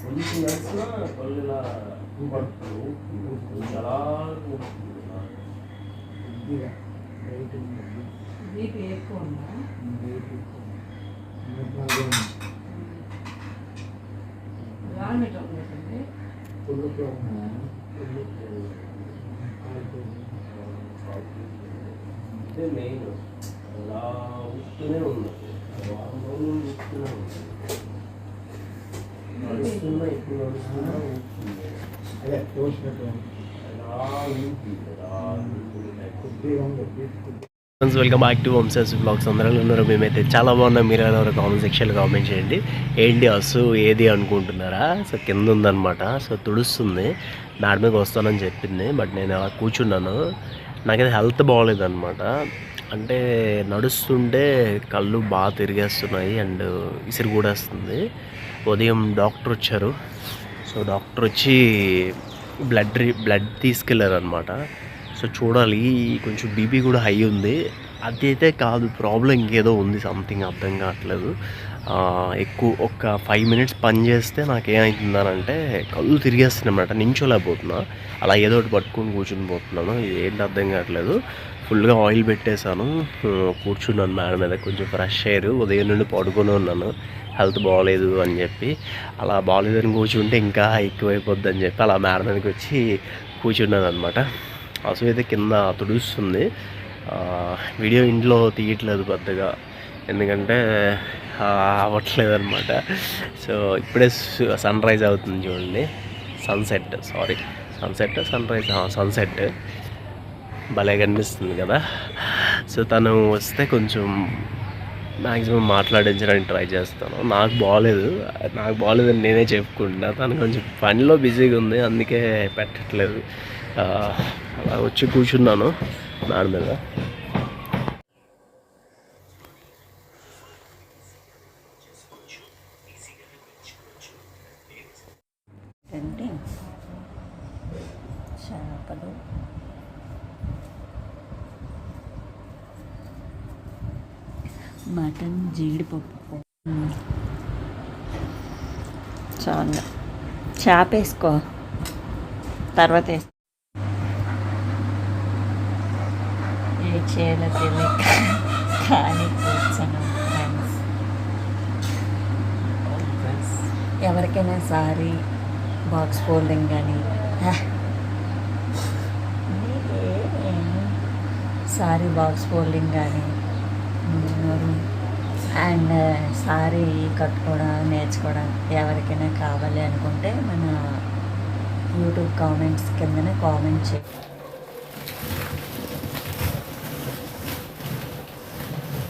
కొంచెం నడిచినా కళ్ళు ఇలా పడుతుంది కొంచెం అలా ఊపుతుంది ఇలా. కొద్దిగా బయట ఉన్నది. బీపీ ఎక్కువ ఉందా బయట ఉన్నది. రామిటం లేదండి పుల్లతో ఉన్నా. పుల్లతో కాలిపోయింది. ఇదే మెయిన్ అలా ఊపుతూనే ఉంది అదే friends welcome back to Vamsha's blogs అందరూ ఉన్నారు? మేమైతే చాలా బాగున్నాం. మీరు ఎవరు కామెంట్ సెక్షన్లో కామెంట్ చేయండి. ఏంటి అస్సు ఏది అనుకుంటున్నారా? సో కింద ఉందనమాట సో తుడుస్తుంది. మేడ మీద వస్తానని చెప్పింది. బట్ నేను అలా కూర్చున్నాను. నాకైతే హెల్త్ బాగోలేదు అనమాట అంటే నడుస్తుంటే కళ్ళు బాగా తిరిగేస్తున్నాయి అండ్ ఇసిరి కూడా వస్తుంది. ఉదయం డాక్టర్ వచ్చారు. సో డాక్టర్ వచ్చి బ్లడ్ రి బ్లడ్ తీసుకెళ్ళారు అనమాట సో చూడాలి కొంచెం బీపీ కూడా హై ఉంది. అది అయితే కాదు ప్రాబ్లం ఇంకేదో ఉంది సంథింగ్ అర్థం కావట్లేదు. ఎక్కువ ఒక ఫైవ్ మినిట్స్ పని చేస్తే నాకు ఏమవుతుందనంటే కళ్ళు తిరిగేస్తున్నాయన్నమాట నించోలేకపోతున్నా. అలా ఏదో ఒకటి పట్టుకొని కూర్చుని పోతున్నాను. ఏంటి అర్థం కావట్లేదు. ఫుల్గా ఆయిల్ పెట్టేశాను. కూర్చున్నాను మేడం మీద. కొంచెం ఫ్రెష్ ఎయిర్ ఉదయం నుండి పడుకొని ఉన్నాను. హెల్త్ బాగాలేదు అని చెప్పి. అలా బాగాలేదని కూర్చుంటే ఇంకా ఎక్కువైపోద్ది అని చెప్పి అలా మేడం మీదకి వచ్చి కూర్చున్నాను అనమాట అసలు అయితే కింద తుడుస్తుంది. వీడియో ఇంట్లో తీయట్లేదు పెద్దగా. ఎందుకంటే ఆ, అవ్వట్లేదు అనమాట సో ఇప్పుడే సన్ రైజ్ అవుతుంది చూడండి. Sunset sorry. Sunset sunrise sunset. భలే కనిపిస్తుంది కదా. సో తను వస్తే కొంచెం మ్యాక్సిమం మాట్లాడించడానికి ట్రై చేస్తాను. నాకు బాగాలేదు నాకు బాగాలేదని నేనే చెప్పుకుంటున్నా. తను కొంచెం పనిలో బిజీగా ఉంది. అందుకే పెట్టట్లేదు. అలా వచ్చి కూర్చున్నాను. మేడం మీద అంటే చేపలు మటన్ జీడిపప్పు. చాలు. చేప వేసుకో. తర్వాత వేసుకో ఏ చేయాలో తెలియక కానీ కూర్చున్నాం ఎవరికైనా సారీ బాక్స్ ఫోల్డింగ్ కానీ సారీ బాక్స్ ఫోల్డింగ్ కానీ అండ్ సారీ కట్టుకోవడం నేర్చుకోవడం ఎవరికైనా కావాలి అనుకుంటే మన యూట్యూబ్ కామెంట్స్ కిందనే కామెంట్ చేయి.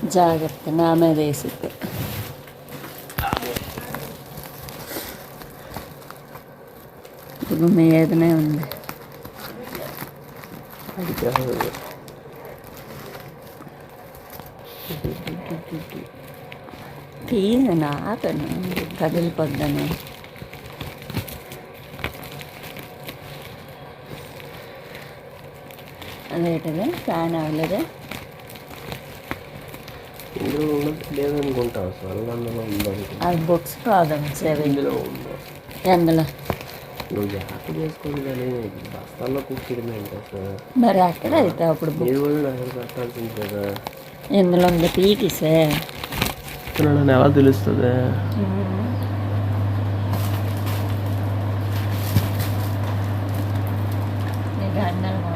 జాగ్రత్త నా మీద వేసిద్దు. మీదనే ఉంది. అది కాదు. తీయను నాకను కదిలిపోద్దని అదేటగా ఫ్యాన్ అవ్వలేదా అది బుక్స్ కాదు సెవెన్ ఎందులో నువ్వు జాగ్రత్త చేసుకోండి కానీ బస్తాల్లో కూర్చోడమే ఇంకా మరి అక్కడ అయితే అప్పుడు మీరు కూడా కదా ఎందులో ఉంది పీటీసే నన్ను ఎలా తెలుస్తుంది నీకు అన్నాలు కొన్నా